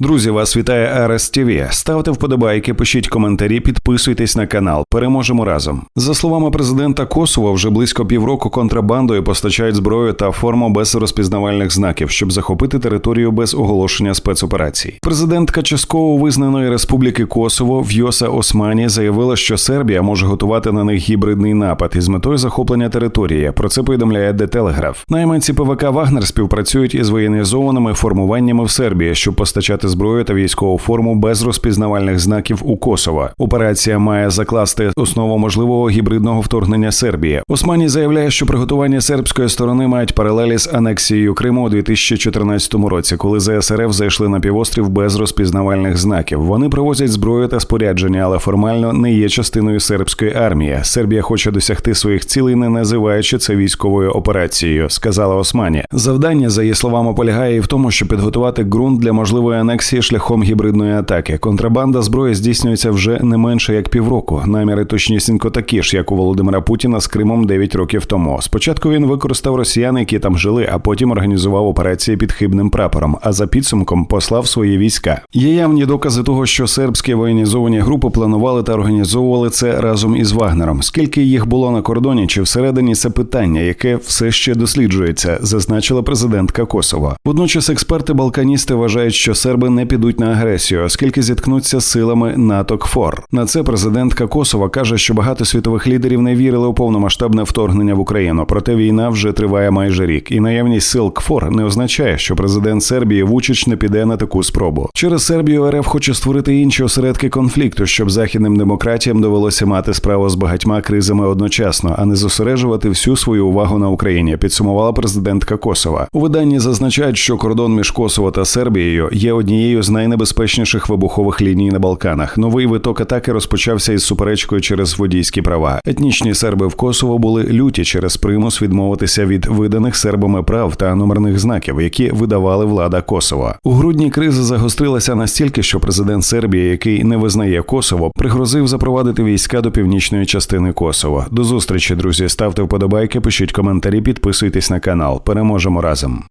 Друзі, вас вітає Арес. Ставте вподобайки, пишіть коментарі, підписуйтесь на канал. Переможемо разом. За словами президента Косово, вже близько півроку контрабандою постачають зброю та форму без розпізнавальних знаків, щоб захопити територію без оголошення спецоперацій. Президентка частково визнаної республіки Косово Вйоса Османі заявила, що Сербія може готувати на них гібридний напад із метою захоплення території. Про це повідомляє The Telegraph. Найманці ПВК Вагнер співпрацюють із воєнізованими формуваннями в Сербії, щоб постачати зброю та військову форму без розпізнавальних знаків у Косово. Операція має закласти основу можливого гібридного вторгнення Сербії. Османі заявляє, що приготування сербської сторони мають паралелі з анексією Криму у 2014 році, коли ЗСРФ зайшли на півострів без розпізнавальних знаків. Вони привозять зброю та спорядження, але формально не є частиною сербської армії. Сербія хоче досягти своїх цілей, не називаючи це військовою операцією, сказала Османі. Завдання, за її словами, полягає і в тому, щоб підготувати ґрунт для можливої анексії шляхом гібридної атаки. Контрабанда зброї здійснюється вже не менше як півроку. Наміри точнісінько такі ж, як у Володимира Путіна з Кримом 9 років тому. Спочатку він використав росіян, які там жили, а потім організував операції під хибним прапором. А за підсумком послав свої війська. Є явні докази того, що сербські воєнізовані групи планували та організовували це разом із Вагнером. Скільки їх було на кордоні чи всередині це питання, яке все ще досліджується, зазначила президентка Косова. Водночас експерти-балканісти вважають, що серби не підуть на агресію, оскільки зіткнуться силами НАТО КФОР. На це президентка Косова каже, що багато світових лідерів не вірили у повномасштабне вторгнення в Україну. Проте війна вже триває майже рік, і наявність сил КФОР не означає, що президент Сербії Вучич не піде на таку спробу. Через Сербію РФ хоче створити інші осередки конфлікту, щоб західним демократіям довелося мати справу з багатьма кризами одночасно, а не зосереджувати всю свою увагу на Україні. Підсумувала президентка Косова. У виданні зазначають, що кордон між Косово та Сербією є однією з найнебезпечніших вибухових ліній на Балканах. Новий виток атаки розпочався із суперечкою через водійські права. Етнічні серби в Косово були люті через примус відмовитися від виданих сербами прав та номерних знаків, які видавали влада Косово. У грудні криза загострилася настільки, що президент Сербії, який не визнає Косово, пригрозив запровадити війська до північної частини Косово. До зустрічі, друзі. Ставте вподобайки, пишіть коментарі, підписуйтесь на канал. Переможемо разом.